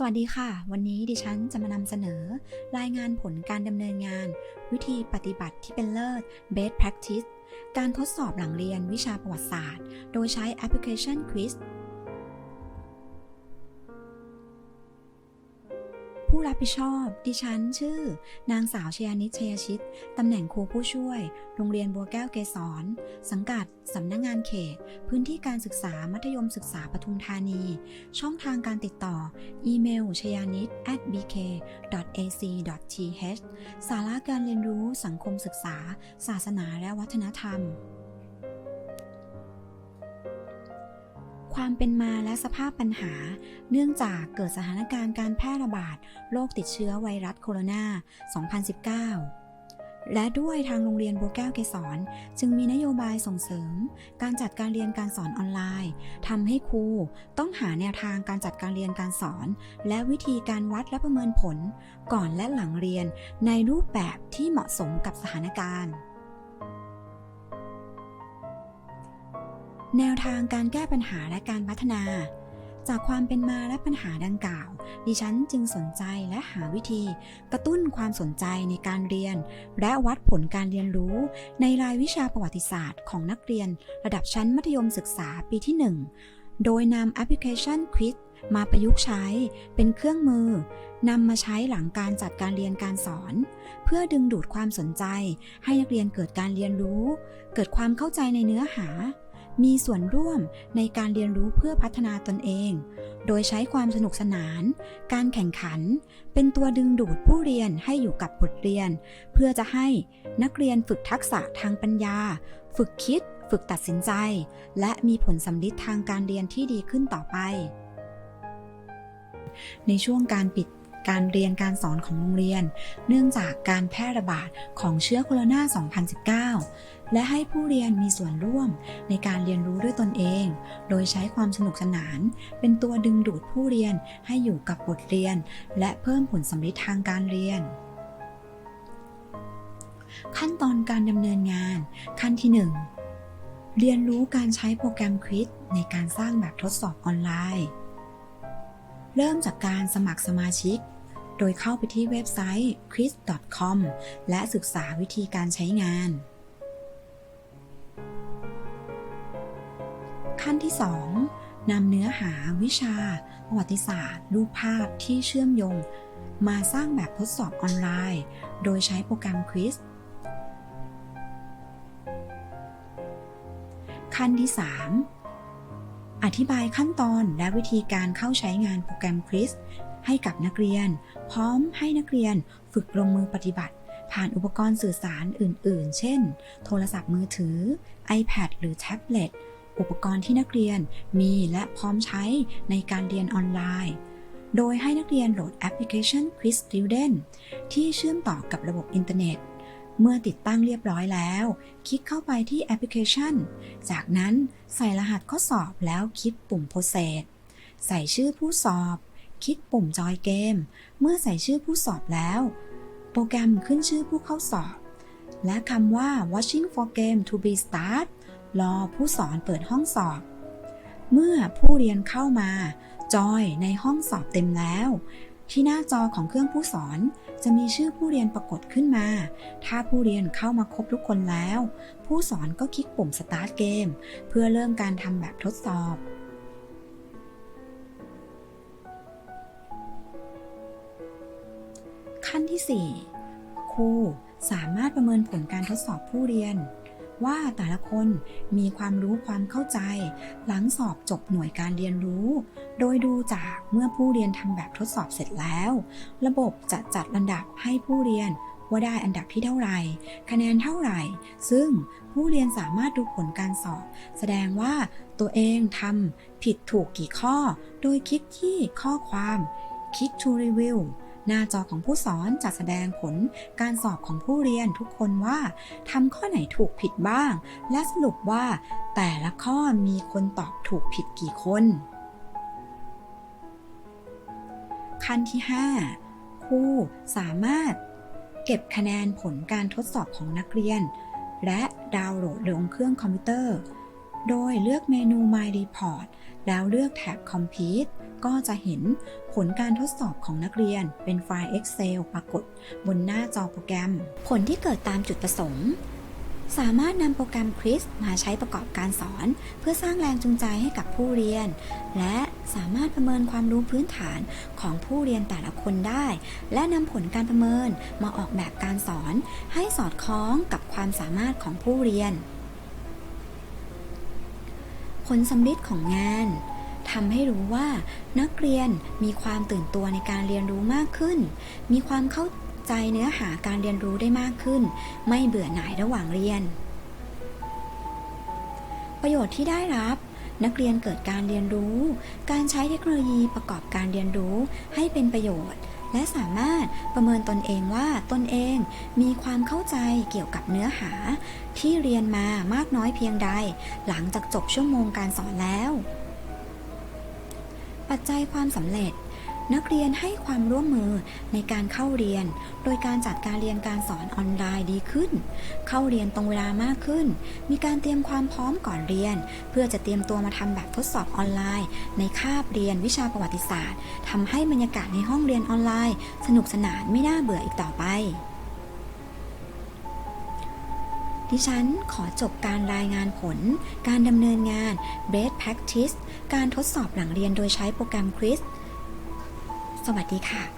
สวัสดีค่ะ วันนี้ดิฉันจะมานำเสนอ รายงานผลการดำเนินงาน วิธีปฏิบัติที่เป็นเลิศ Best Practice การทดสอบหลังเรียนวิชาประวัติศาสตร์ โดยใช้แอปพลิเคชัน Quiz ผู้รับผิดชอบ ดิฉันชื่อ นางสาวชยานิชชยชิต ตำแหน่งครูผู้ช่วย โรงเรียนบัวแก้วเกษร สังกัด สำนักงงานเขต พื้นที่การศึกษามัธยมศึกษาปทุมธานี ช่องทางการติดต่อ อีเมลชยานิต at bk ac th สาระการเรียนรู้สังคมศึกษา ศาสนาและวัฒนธรรม ความเป็นมาและสภาพปัญหา เนื่องจากเกิดสถานการณ์การแพร่ระบาดโรคติดเชื้อไวรัสโคโรนา 2019 และด้วยทางโรงเรียนบัวแก้วเกษรจึงมีนโยบายส่งเสริม การจัดการเรียนการสอนออนไลน์ทำให้ครูต้องหาแนวทางการจัดการเรียนการสอน และวิธีการวัดและประเมินผล ก่อนและหลังเรียนในรูปแบบที่เหมาะสมกับสถานการณ์ แนวทางการแก้ปัญหาและการพัฒนา จากความเป็นมาและปัญหาดังกล่าว ดิฉันจึงสนใจและหาวิธี กระตุ้นความสนใจในการเรียน และวัดผลการเรียนรู้ ในรายวิชาประวัติศาสตร์ของนักเรียน ระดับชั้นมัธยมศึกษาปีที่ 1 โดยนำแอปพลิเคชัน Quiz มาประยุกต์ใช้เป็นเครื่องมือนำมาใช้หลังการจัดการเรียนการสอน เพื่อดึงดูดความสนใจ ให้นักเรียนเกิดการเรียนรู้ เกิดความเข้าใจในเนื้อหา มีส่วนร่วมในการเรียนรู้เพื่อพัฒนาตนเอง โดยใช้ความสนุกสนาน การแข่งขัน เป็นตัวดึงดูดผู้เรียนให้อยู่กับบทเรียน เพื่อจะให้นักเรียนฝึกทักษะทางปัญญา ฝึกคิด ฝึกตัดสินใจ และมีผลสำลิดทางการเรียนที่ดีขึ้นต่อไป ในช่วงการปิด การเรียนการสอนของโรงเรียน เนื่องจากการแพร่ระบาดของเชื้อโคโรนา 2019 และให้ผู้เรียนมีส่วนร่วมในการเรียนรู้ด้วยตนเอง โดยใช้ความสนุกสนาน เป็นตัวดึงดูดผู้เรียนให้อยู่กับบทเรียน และเพิ่มผลสำลิดทางการเรียนขั้นตอนการดำเนินงาน ขั้นที่ 1 เรียนรู้การใช้โปรแกรมควิดในการสร้างแบบทดสอบออนไลน์ เริ่มจากการสมัครสมาชิก โดยเข้าไปที่เว็บไซต์ quiz.com และศึกษาวิธีการใช้งาน ขั้นที่ 2 นำเนื้อหาวิชา ประวัติศาสตร์ รูปภาพที่เชื่อมโยง มาสร้างแบบทดสอบออนไลน์ โดยใช้โปรแกรม Quiz ขั้นที่ 3 อธิบายขั้นตอนและวิธีการเข้าใช้งานโปรแกรม Quiz ให้กับนักเรียน พร้อมให้นักเรียนฝึกลงมือปฏิบัติ ผ่านอุปกรณ์สื่อสารอื่น ๆ เช่น โทรศัพท์มือถือ iPad หรือแท็บเล็ตอุปกรณ์ที่นักเรียนมีและพร้อมใช้ในการเรียนออนไลน์ โดยให้นักเรียนโหลดแอปพลิเคชัน Quiz Student ที่เชื่อมต่อกับระบบอินเทอร์เน็ต เมื่อติดตั้งเรียบร้อยแล้ว คลิกเข้าไปที่แอปพลิเคชัน จากนั้นใส่รหัสข้อสอบแล้วคลิกปุ่ม Proceed ใส่ชื่อผู้สอบ คลิกปุ่มจอยเกม เมื่อใส่ชื่อผู้สอบแล้ว โปรแกรมขึ้นชื่อผู้เข้าสอบ และคำว่า watching for game to be start รอผู้สอนเปิดห้องสอบ เมื่อผู้เรียนเข้ามา จอยในห้องสอบเต็มแล้ว ที่หน้าจอของเครื่องผู้สอนจะมีชื่อผู้เรียนปรากฏขึ้นมา ถ้าผู้เรียนเข้ามาครบทุกคนแล้ว ผู้สอนก็คลิกปุ่ม start game เพื่อเริ่มการทำแบบทดสอบ ที่ 4 ครูสามารถประเมินผลการทดสอบผู้เรียน ว่าแต่ละคนมีความรู้ความเข้าใจ หลังสอบจบหน่วยการเรียนรู้ โดยดูจากเมื่อผู้เรียนทำแบบทดสอบเสร็จแล้ว ระบบจะจัดลำดับให้ผู้เรียนว่าได้อันดับที่เท่าไหร่ คะแนนเท่าไหร่ ซึ่งผู้เรียนสามารถดูผลการสอบ แสดงว่าตัวเองทำผิดถูกกี่ข้อ โดยคลิกที่ข้อความ คลิก to review หน้าจอของผู้สอนจะแสดงผลการสอบของผู้เรียนทุกคนว่าทำข้อไหนถูกผิดบ้าง และสรุปว่า แต่ละข้อมีคนตอบถูกผิดกี่คน ขั้นที่ 5 ครูสามารถเก็บคะแนนผลการทดสอบของนักเรียน และดาวน์โหลดลงเครื่องคอมพิวเตอร์ โดยเลือกเมนู My Report แล้วเลือกแท็บ Complete ก็จะเห็นผลการทดสอบของนักเรียนเป็นไฟล์ Excel ปรากฏบนหน้าจอโปรแกรม ผลที่เกิดตามจุดประสงค์ สามารถนำโปรแกรม CRIS มาใช้ประกอบการสอน เพื่อสร้างแรงจูงใจให้กับผู้เรียน และสามารถประเมินความรู้พื้นฐานของผู้เรียนแต่ละคนได้ และนำผลการประเมินมาออกแบบการสอน ให้สอดคล้องกับความสามารถของผู้เรียน ผลสำลิดของงาน ทำให้รู้ว่านักเรียนมีความตื่นตัวในการเรียนรู้มากขึ้น มีความเข้าใจเนื้อหาการเรียนรู้ได้มากขึ้น ไม่เบื่อหน่ายระหว่างเรียน ประโยชน์ที่ได้รับนักเรียนเกิดการเรียนรู้ การใช้เทคโนโลยีประกอบการเรียนรู้ให้เป็นประโยชน์ และสามารถประเมินตนเองว่าตนเองมีความเข้าใจเกี่ยวกับเนื้อหา ที่เรียนมามากน้อยเพียงใด หลังจากจบชั่วโมงการสอนแล้ว ปัจจัยความสำเร็จ นักเรียนให้ความร่วมมือในการเข้าเรียน โดยการจัดการเรียนการสอนออนไลน์ดีขึ้น เข้าเรียนตรงเวลามากขึ้น มีการเตรียมความพร้อมก่อนเรียน เพื่อจะเตรียมตัวมาทำแบบทดสอบออนไลน์ ในคาบเรียนวิชาประวัติศาสตร์ทำให้บรรยากาศในห้องเรียนออนไลน์ สนุกสนานไม่น่าเบื่ออีกต่อไป ดิฉันขอจบการรายงานผล การดำเนินงาน Best Practice การทดสอบหลังเรียนโดยใช้โปรแกรม Quiz สวัสดีค่ะ